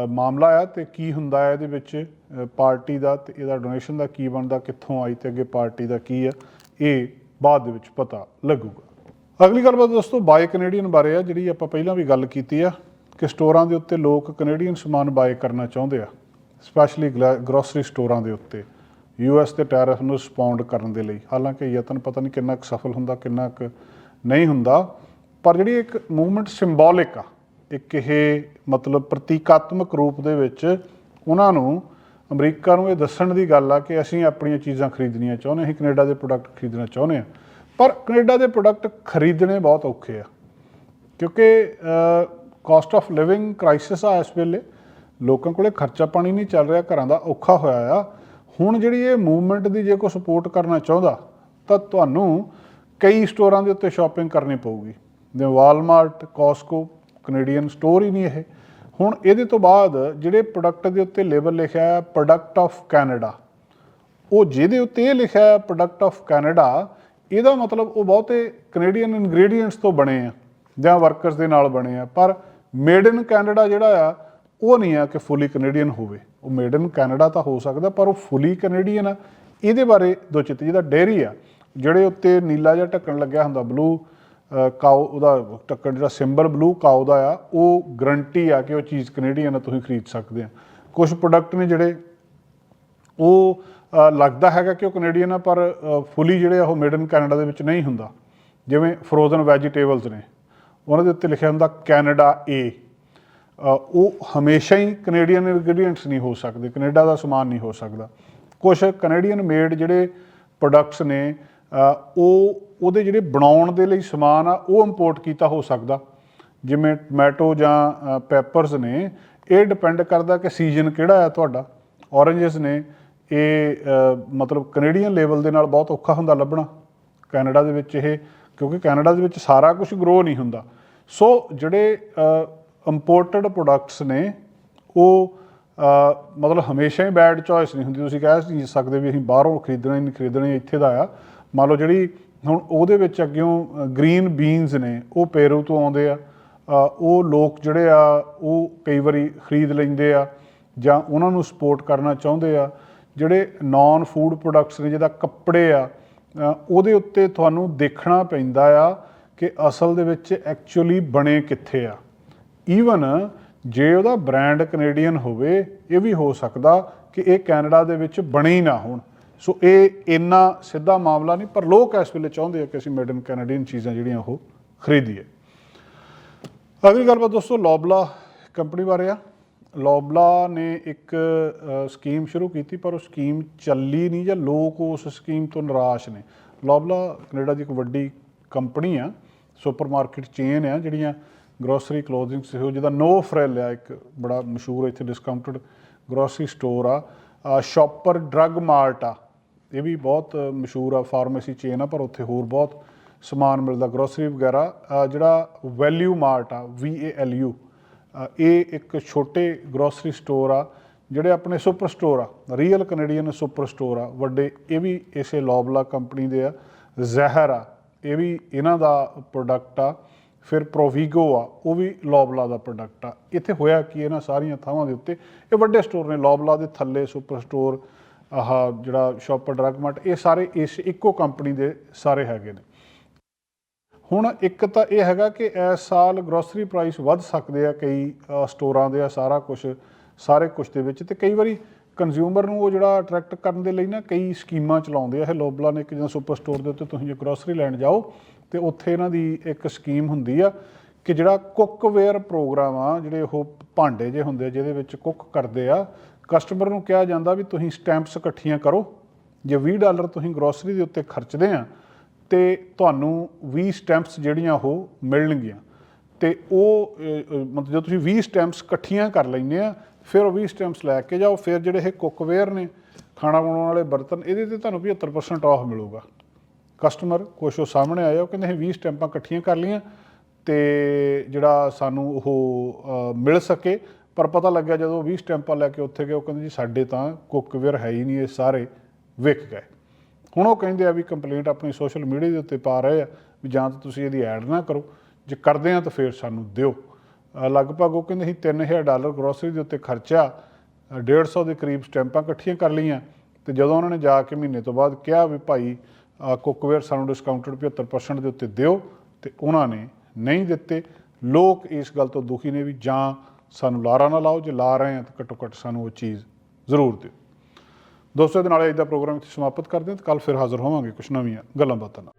ਮਾਮਲਾ ਆ ਤੇ ਕੀ ਹੁੰਦਾ ਹੈ ਇਹਦੇ ਵਿੱਚ ਪਾਰਟੀ ਦਾ ਤੇ ਇਹਦਾ ਡੋਨੇਸ਼ਨ ਦਾ ਕੀ ਬਣਦਾ, ਕਿੱਥੋਂ ਆਈ ਤੇ ਅੱਗੇ ਪਾਰਟੀ ਦਾ ਕੀ ਆ, ਇਹ ਬਾਅਦ ਦੇ ਵਿੱਚ ਪਤਾ ਲੱਗੂਗਾ। ਅਗਲੀ ਗੱਲਬਾਤ ਦੋਸਤੋ ਬਾਏ ਕੈਨੇਡੀਅਨ ਬਾਰੇ ਆ, ਜਿਹੜੀ ਆਪਾਂ ਪਹਿਲਾਂ ਵੀ ਗੱਲ ਕੀਤੀ ਆ ਕਿ ਸਟੋਰਾਂ ਦੇ ਉੱਤੇ ਲੋਕ ਕੈਨੇਡੀਅਨ ਸਮਾਨ ਬਾਏ ਕਰਨਾ ਚਾਹੁੰਦੇ ਆ ਸਪੈਸ਼ਲੀ ਗਰੋਸਰੀ ਸਟੋਰਾਂ ਦੇ ਉੱਤੇ। ਯੂਐਸ ਦੇ ਟੈਰਿਫ ਨੂੰ ਰਿਸਪੌਂਡ ਕਰਨ ਦੇ ਲਈ। ਹਾਲਾਂਕਿ ਯਤਨ ਪਤਾ ਨਹੀਂ ਕਿੰਨਾ ਕੁ ਸਫਲ ਹੁੰਦਾ, ਕਿੰਨਾ ਕੁ ਨਹੀਂ ਹੁੰਦਾ, ਪਰ ਜਿਹੜੀ ਇੱਕ ਮੂਵਮੈਂਟ ਸਿੰਬੋਲਿਕ ਆ, ਇੱਕ ਇਹ ਮਤਲਬ ਪ੍ਰਤੀਕਾਤਮਕ ਰੂਪ ਦੇ ਵਿੱਚ ਉਹਨਾਂ ਨੂੰ ਅਮਰੀਕਾ ਨੂੰ ਇਹ ਦੱਸਣ ਦੀ ਗੱਲ ਆ ਕਿ ਅਸੀਂ ਆਪਣੀਆਂ ਚੀਜ਼ਾਂ ਖਰੀਦਣੀਆਂ ਚਾਹੁੰਦੇ ਹਾਂ, ਅਸੀਂ ਕੈਨੇਡਾ ਦੇ ਪ੍ਰੋਡਕਟ ਖਰੀਦਣਾ ਚਾਹੁੰਦੇ ਹਾਂ। ਪਰ ਕੈਨੇਡਾ ਦੇ ਪ੍ਰੋਡਕਟ ਖਰੀਦਣੇ ਬਹੁਤ ਔਖੇ ਆ, ਕਿਉਂਕਿ ਕਾਸਟ ਆਫ ਲਿਵਿੰਗ ਕ੍ਰਾਈਸਿਸ ਆ ਇਸ ਵੇਲੇ। ਲੋਕਾਂ ਕੋਲੇ ਖਰਚਾ ਪਾਣੀ ਨਹੀਂ ਚੱਲ ਰਿਹਾ, ਘਰਾਂ ਦਾ ਔਖਾ ਹੋਇਆ ਆ। ਹੁਣ ਜਿਹੜੀ ਇਹ ਮੂਵਮੈਂਟ ਦੀ ਜੇ ਕੋਈ ਸਪੋਰਟ ਕਰਨਾ ਚਾਹੁੰਦਾ, ਤਾਂ ਤੁਹਾਨੂੰ ਕਈ ਸਟੋਰਾਂ ਦੇ ਉੱਤੇ ਸ਼ਾਪਿੰਗ ਕਰਨੀ ਪਊਗੀ। ਜਿਵੇਂ ਵਾਲਮਾਰਟ ਕੋਸਕੋ ਕੈਨੇਡੀਅਨ ਸਟੋਰ ਹੀ ਨਹੀਂ ਇਹ। ਹੁਣ ਇਹਦੇ ਤੋਂ ਬਾਅਦ ਜਿਹੜੇ ਪ੍ਰੋਡਕਟ ਦੇ ਉੱਤੇ ਲੇਬਲ ਲਿਖਿਆ ਹੈ ਪ੍ਰੋਡਕਟ ਆਫ ਕੈਨੇਡਾ ਉਹ ਜਿਹਦੇ ਉੱਤੇ ਇਹ ਲਿਖਿਆ ਹੈ ਪ੍ਰੋਡਕਟ ਆਫ ਕੈਨੇਡਾ ਇਹਦਾ ਮਤਲਬ ਉਹ ਬਹੁਤੇ ਕੈਨੇਡੀਅਨ ਇਨਗਰੀਡੀਅੰਟਸ ਤੋਂ ਬਣੇ ਆ, ਜਾਂ ਵਰਕਰਸ ਦੇ ਨਾਲ ਬਣੇ ਆ। ਪਰ ਮੇਡ ਇਨ ਕੈਨੇਡਾ ਜਿਹੜਾ ਆ ਉਹ ਨਹੀਂ ਆ ਕਿ ਫੁੱਲੀ ਕੈਨੇਡੀਅਨ ਹੋਵੇ। ਉਹ ਮੇਡ ਇਨ ਕੈਨੇਡਾ ਤਾਂ ਹੋ ਸਕਦਾ, ਪਰ ਉਹ ਫੁੱਲੀ ਕੈਨੇਡੀਅਨ ਆ। ਇਹਦੇ ਬਾਰੇ ਦੋ ਚਿੱਤ, ਜਿਹਦਾ ਡੇਰੀ ਆ, ਜਿਹੜੇ ਉੱਤੇ ਨੀਲਾ ਜਿਹਾ ਢੱਕਣ ਲੱਗਿਆ ਹੁੰਦਾ ਬਲੂ ਕਾਓ, ਉਹਦਾ ਢੱਕਣ ਜਿਹੜਾ ਸਿੰਬਲ ਬਲੂ ਕਾਓ ਦਾ ਆ, ਉਹ ਗਰੰਟੀ ਆ ਕਿ ਉਹ ਚੀਜ਼ ਕੈਨੇਡੀਅਨ ਆ, ਤੁਸੀਂ ਖਰੀਦ ਸਕਦੇ ਆ। ਕੁਝ ਪ੍ਰੋਡਕਟ ਨੇ ਜਿਹੜੇ ਉਹ ਲੱਗਦਾ ਹੈਗਾ ਕਿ ਉਹ ਕੈਨੇਡੀਅਨ ਆ, ਪਰ ਫੁੱਲੀ ਜਿਹੜੇ ਆ, ਉਹ ਮੇਡ ਇਨ ਕੈਨੇਡਾ ਦੇ ਵਿੱਚ ਨਹੀਂ ਹੁੰਦਾ। ਜਿਵੇਂ ਫਰੋਜ਼ਨ ਵੈਜੀਟੇਬਲਸ ਨੇ। ਉਹਨਾਂ ਦੇ ਉੱਤੇ ਲਿਖਿਆ ਹੁੰਦਾ ਕੈਨੇਡਾ ਏ ਉਹ ਹਮੇਸ਼ਾ ਹੀ ਕੈਨੇਡੀਅਨ ਇਨਗਰੀਡੀਐਂਟਸ ਨਹੀਂ ਹੋ ਸਕਦੇ ਕੈਨੇਡਾ ਦਾ ਸਮਾਨ ਨਹੀਂ ਹੋ ਸਕਦਾ। ਕੁਝ ਕੈਨੇਡੀਅਨ ਮੇਡ ਜਿਹੜੇ ਪ੍ਰੋਡਕਟਸ ਨੇ ਉਹ, ਉਹਦੇ ਜਿਹੜੇ ਬਣਾਉਣ ਦੇ ਲਈ ਸਮਾਨ ਆ, ਉਹ ਇੰਪੋਰਟ ਕੀਤਾ ਹੋ ਸਕਦਾ। ਜਿਵੇਂ ਟੋਮੈਟੋ ਜਾਂ ਪੈਪਰਸ ਨੇ, ਇਹ ਡਿਪੈਂਡ ਕਰਦਾ ਕਿ ਸੀਜ਼ਨ ਕਿਹੜਾ ਆ ਤੁਹਾਡਾ। ਔਰੇਂਜਸ ਨੇ, ਇਹ ਮਤਲਬ ਕੈਨੇਡੀਅਨ ਲੈਵਲ ਦੇ ਨਾਲ ਬਹੁਤ ਔਖਾ ਹੁੰਦਾ ਲੱਭਣਾ। ਕੈਨੇਡਾ ਦੇ ਵਿੱਚ ਇਹ, ਕਿਉਂਕਿ ਕੈਨੇਡਾ ਦੇ ਵਿੱਚ ਸਾਰਾ ਕੁਝ ਗਰੋ ਨਹੀਂ ਹੁੰਦਾ। ਸੋ ਜਿਹੜੇ ਇੰਪੋਰਟਡ ਪ੍ਰੋਡਕਟਸ ਨੇ, ਉਹ ਮਤਲਬ ਹਮੇਸ਼ਾ ਹੀ ਬੈਡ ਚੋਇਸ ਨਹੀਂ ਹੁੰਦੀ। ਤੁਸੀਂ ਕਹਿ ਨਹੀਂ ਸਕਦੇ ਵੀ ਅਸੀਂ ਬਾਹਰੋਂ ਖਰੀਦਣਾ ਹੀ ਨਹੀਂ ਖਰੀਦਣਾ ਇੱਥੇ ਦਾ ਆ। ਮੰਨ ਲਓ ਜਿਹੜੀ ਹੁਣ ਉਹਦੇ ਵਿੱਚ ਅੱਗਿਓਂ ਗ੍ਰੀਨ ਬੀਨਸ ਨੇ, ਉਹ ਪੇਰੂ ਤੋਂ ਆਉਂਦੇ ਆ। ਉਹ ਲੋਕ ਜਿਹੜੇ ਆ, ਉਹ ਕਈ ਵਾਰੀ ਖਰੀਦ ਲੈਂਦੇ ਆ ਜਾਂ ਉਹਨਾਂ ਨੂੰ ਸਪੋਰਟ ਕਰਨਾ ਚਾਹੁੰਦੇ ਆ। ਜਿਹੜੇ ਨਾਨ ਫੂਡ ਪ੍ਰੋਡਕਟਸ ਨੇ, ਜਿਹਦਾ ਕੱਪੜੇ ਆ ਉਹਦੇ ਉੱਤੇ ਤੁਹਾਨੂੰ ਦੇਖਣਾ ਪੈਂਦਾ ਆ ਕਿ ਅਸਲ ਦੇ ਵਿੱਚ ਐਕਚੁਅਲੀ ਬਣੇ ਕਿੱਥੇ ਆ। ਈਵਨ ਜੇ ਉਹਦਾ ਬ੍ਰਾਂਡ ਕੈਨੇਡੀਅਨ ਹੋਵੇ, ਇਹ ਵੀ ਹੋ ਸਕਦਾ ਕਿ ਇਹ ਕੈਨੇਡਾ ਦੇ ਵਿੱਚ ਬਣੇ ਹੀ ਨਾ ਹੋਣ। ਸੋ ਇਹ ਇੰਨਾ ਸਿੱਧਾ ਮਾਮਲਾ ਨਹੀਂ, ਪਰ ਲੋਕ ਇਸ ਵੇਲੇ ਚਾਹੁੰਦੇ ਆ ਕਿ ਅਸੀਂ ਮੇਡ ਇਨ ਕੈਨੇਡੀਅਨ ਚੀਜ਼ਾਂ ਜਿਹੜੀਆਂ ਉਹ ਖਰੀਦੀਏ। ਅਗਲੀ ਗੱਲਬਾਤ ਦੋਸਤੋ ਲੋਬਲਾ ਕੰਪਨੀ ਬਾਰੇ ਆ। ਲੋਬਲਾ ਨੇ ਇੱਕ ਸਕੀਮ ਸ਼ੁਰੂ ਕੀਤੀ, ਪਰ ਉਹ ਸਕੀਮ ਚੱਲੀ ਨਹੀਂ ਜਾਂ ਲੋਕ ਉਸ ਸਕੀਮ ਤੋਂ ਨਿਰਾਸ਼ ਨੇ। ਲੋਬਲਾ ਕੈਨੇਡਾ ਦੀ ਇੱਕ ਵੱਡੀ ਕੰਪਨੀ ਆ ਸੁਪਰਮਾਰਕਟ ਚੇਨ ਆ, ਜਿਹੜੀਆਂ ਗਰੋਸਰੀ ਕਲੋਥਿੰਗ ਸਹਿਯੋਗ ਜਿਹਦਾ ਨੋ ਫਰੈਲ ਆ, ਇੱਕ ਬੜਾ ਮਸ਼ਹੂਰ ਇੱਥੇ ਡਿਸਕਾਊਂਟਡ ਗਰੋਸਰੀ ਸਟੋਰ ਆ। ਸ਼ਾਪਰ ਡਰੱਗ ਮਾਰਟ ਆ। ਇਹ ਵੀ ਬਹੁਤ ਮਸ਼ਹੂਰ ਆ ਫਾਰਮੇਸੀ ਚੇਨ ਆ, ਪਰ ਉੱਥੇ ਹੋਰ ਬਹੁਤ ਸਮਾਨ ਮਿਲਦਾ ਗਰੋਸਰੀ ਵਗੈਰਾ। ਜਿਹੜਾ ਵੈਲਿਊ ਮਾਰਟ ਆ ਵੀ ਏ ਐਲ ਯੂ ਇਹ ਇੱਕ ਛੋਟੇ ਗਰੋਸਰੀ ਸਟੋਰ ਆ, ਜਿਹੜੇ ਆਪਣੇ ਸੁਪਰ ਸਟੋਰ ਆ ਰੀਅਲ ਕੈਨੇਡੀਅਨ ਸੁਪਰ ਸਟੋਰ ਆ। ਵੱਡੇ, ਇਹ ਵੀ ਇਸੇ ਲੋਬਲਾ ਕੰਪਨੀ ਦੇ ਆ। ਜ਼ਹਿਰ ਆ ਇਹ ਵੀ ਇਹਨਾਂ ਦਾ ਪ੍ਰੋਡਕਟ ਆ। ਫਿਰ ਪ੍ਰੋਵੀਗੋ ਆ, ਉਹ ਵੀ ਲੋਬਲਾ ਦਾ ਪ੍ਰੋਡਕਟ ਆ। ਇੱਥੇ ਹੋਇਆ ਕੀ ਇਹਨਾਂ ਸਾਰੀਆਂ ਥਾਵਾਂ ਦੇ ਉੱਤੇ? ਇਹ ਵੱਡੇ ਸਟੋਰ ਨੇ ਲੋਬਲਾ ਦੇ ਥੱਲੇ ਸੁਪਰ ਸਟੋਰ ਆਹ ਜਿਹੜਾ ਸ਼ਾਪਰ ਡਰੱਗ ਮਾਰਟ ਇਹ ਸਾਰੇ ਇਸ ਇੱਕੋ ਕੰਪਨੀ ਦੇ ਸਾਰੇ ਹੈਗੇ ਨੇ। ਹੁਣ ਇੱਕ ਤਾਂ ਇਹ ਹੈਗਾ ਕਿ ਇਸ ਸਾਲ ਗਰੋਸਰੀ ਪ੍ਰਾਈਸ ਵੱਧ ਸਕਦੇ ਆ ਕਈ ਸਟੋਰਾਂ ਦੇ ਆ ਸਾਰਾ ਕੁਝ ਸਾਰੇ ਕੁਝ ਦੇ ਵਿੱਚ। ਤੇ ਕਈ ਵਾਰੀ ਕੰਜ਼ਿਊਮਰ ਨੂੰ ਉਹ ਜਿਹੜਾ ਅਟਰੈਕਟ ਕਰਨ ਦੇ ਲਈ ਨਾ ਕਈ ਸਕੀਮਾਂ ਚਲਾਉਂਦੇ ਆ। ਇਹ ਲੋਬਲਾ ਨੇ ਇੱਕ ਜਾਂ ਸੁਪਰ ਸਟੋਰ ਦੇ ਉੱਤੇ ਤੁਸੀਂ ਜੇ ਗਰੋਸਰੀ ਲੈਣ ਜਾਓ ਤੇ ਉੱਥੇ ਇਹਨਾਂ ਦੀ ਇੱਕ ਸਕੀਮ ਹੁੰਦੀ ਆ ਕਿ ਜਿਹੜਾ ਕੁੱਕਵੇਅਰ ਪ੍ਰੋਗਰਾਮ ਆ, ਜਿਹੜੇ ਉਹ ਭਾਂਡੇ ਜੇ ਹੁੰਦੇ ਆ, ਜਿਹਦੇ ਵਿੱਚ ਕੁੱਕ ਕਰਦੇ ਆ ਕਸਟਮਰ ਨੂੰ ਕਿਹਾ ਜਾਂਦਾ ਵੀ ਤੁਸੀਂ ਸਟੈਂਪਸ ਇਕੱਠੀਆਂ ਕਰੋ। ਜੇ 20 ਡਾਲਰ ਤੁਸੀਂ ਗਰੋਸਰੀ ਦੇ ਉੱਤੇ ਖਰਚਦੇ ਆ, ਤੇ ਤੁਹਾਨੂੰ 20 ਸਟੈਂਪਸ ਜਿਹੜੀਆਂ ਉਹ ਮਿਲਣਗੀਆਂ। ਤੇ ਉਹ ਮਤਲਬ ਜਦੋਂ ਤੁਸੀਂ 20 ਸਟੈਂਪਸ ਇਕੱਠੀਆਂ ਕਰ ਲੈਂਦੇ ਆ, ਫਿਰ ਉਹ 20 ਸਟੈਂਪਸ ਲੈ ਕੇ ਜਾਓ, ਫਿਰ ਜਿਹੜੇ ਇਹ ਕੁੱਕਵੇਅਰ ਨੇ, ਖਾਣਾ ਬਣਾਉਣ ਵਾਲੇ ਬਰਤਨ, ਇਹਦੇ ਤੇ ਤੁਹਾਨੂੰ 75% ਆਫ ਮਿਲੂਗਾ। ਕਸਟਮਰ ਕੁਛ ਉਹ ਸਾਹਮਣੇ ਆਇਆ ਉਹ ਕਹਿੰਦੇ ਅਸੀਂ 20 ਸਟੈਂਪਾਂ ਇਕੱਠੀਆਂ ਕਰ ਲਈਆਂ ਤੇ ਜਿਹੜਾ ਸਾਨੂੰ ਉਹ ਮਿਲ ਸਕੇ। ਪਰ ਪਤਾ ਲੱਗਿਆ ਜਦੋਂ 20 ਸਟੈਂਪਾਂ ਲੈ ਕੇ ਉੱਥੇ ਗਏ ਉਹ ਕਹਿੰਦੇ ਜੀ ਸਾਡੇ ਤਾਂ ਕੁੱਕਵੇਅਰ ਹੈ ਹੀ ਨਹੀਂ ਇਹ ਸਾਰੇ ਵਿਕ ਗਏ। ਹੁਣ ਉਹ ਕਹਿੰਦੇ ਆ ਵੀ ਕੰਪਲੇਂਟ ਆਪਣੀ ਸੋਸ਼ਲ ਮੀਡੀਆ ਦੇ ਉੱਤੇ ਪਾ ਰਹੇ ਆ ਵੀ ਜਾਂ ਤਾਂ ਤੁਸੀਂ ਇਹਦੀ ਐਡ ਨਾ ਕਰੋ ਜੇ ਕਰਦੇ ਆ ਤਾਂ ਫਿਰ ਸਾਨੂੰ ਦਿਓ। ਲਗਭਗ ਉਹ ਕਹਿੰਦੇ ਸੀ 3000 ਡਾਲਰ ਗਰੋਸਰੀ ਦੇ ਉੱਤੇ ਖਰਚਾ ਅ, 150 ਦੇ ਕਰੀਬ ਸਟੈਂਪਾਂ ਇਕੱਠੀਆਂ ਕਰ ਲਈਆਂ। ਤੇ ਜਦੋਂ ਉਹਨਾਂ ਨੇ ਜਾ ਕੇ ਮਹੀਨੇ ਤੋਂ ਬਾਅਦ ਕਿਹਾ ਵੀ ਭਾਈ ਕੁੱਕਵੇਅਰ ਸਾਨੂੰ ਡਿਸਕਾਊਂਟਡ 75% ਦੇ ਉੱਤੇ ਦਿਓ ਤੇ ਉਹਨਾਂ ਨੇ ਨਹੀਂ ਦਿੱਤੇ। ਲੋਕ ਇਸ ਗੱਲ ਤੋਂ ਦੁਖੀ ਨੇ ਵੀ ਜਾਂ ਸਾਨੂੰ ਲਾਰਾ ਨਾ ਲਾਓ, ਜੇ ਲਾ ਰਹੇ ਆ ਤਾਂ ਘੱਟੋ ਘੱਟ ਸਾਨੂੰ ਉਹ ਚੀਜ਼ ਜ਼ਰੂਰ ਦਿਓ। ਦੋਸਤੋ ਦੇ ਨਾਲ ਅੱਜ ਦਾ ਪ੍ਰੋਗਰਾਮ ਇੱਥੇ ਸਮਾਪਤ ਕਰਦੇ ਹਾਂ ਤੇ ਕੱਲ ਫਿਰ ਹਾਜ਼ਰ ਹੋਵਾਂਗੇ ਕੁਝ ਨਵੀਆਂ ਗੱਲਾਂ ਬਾਤਾਂ ਨਾਲ।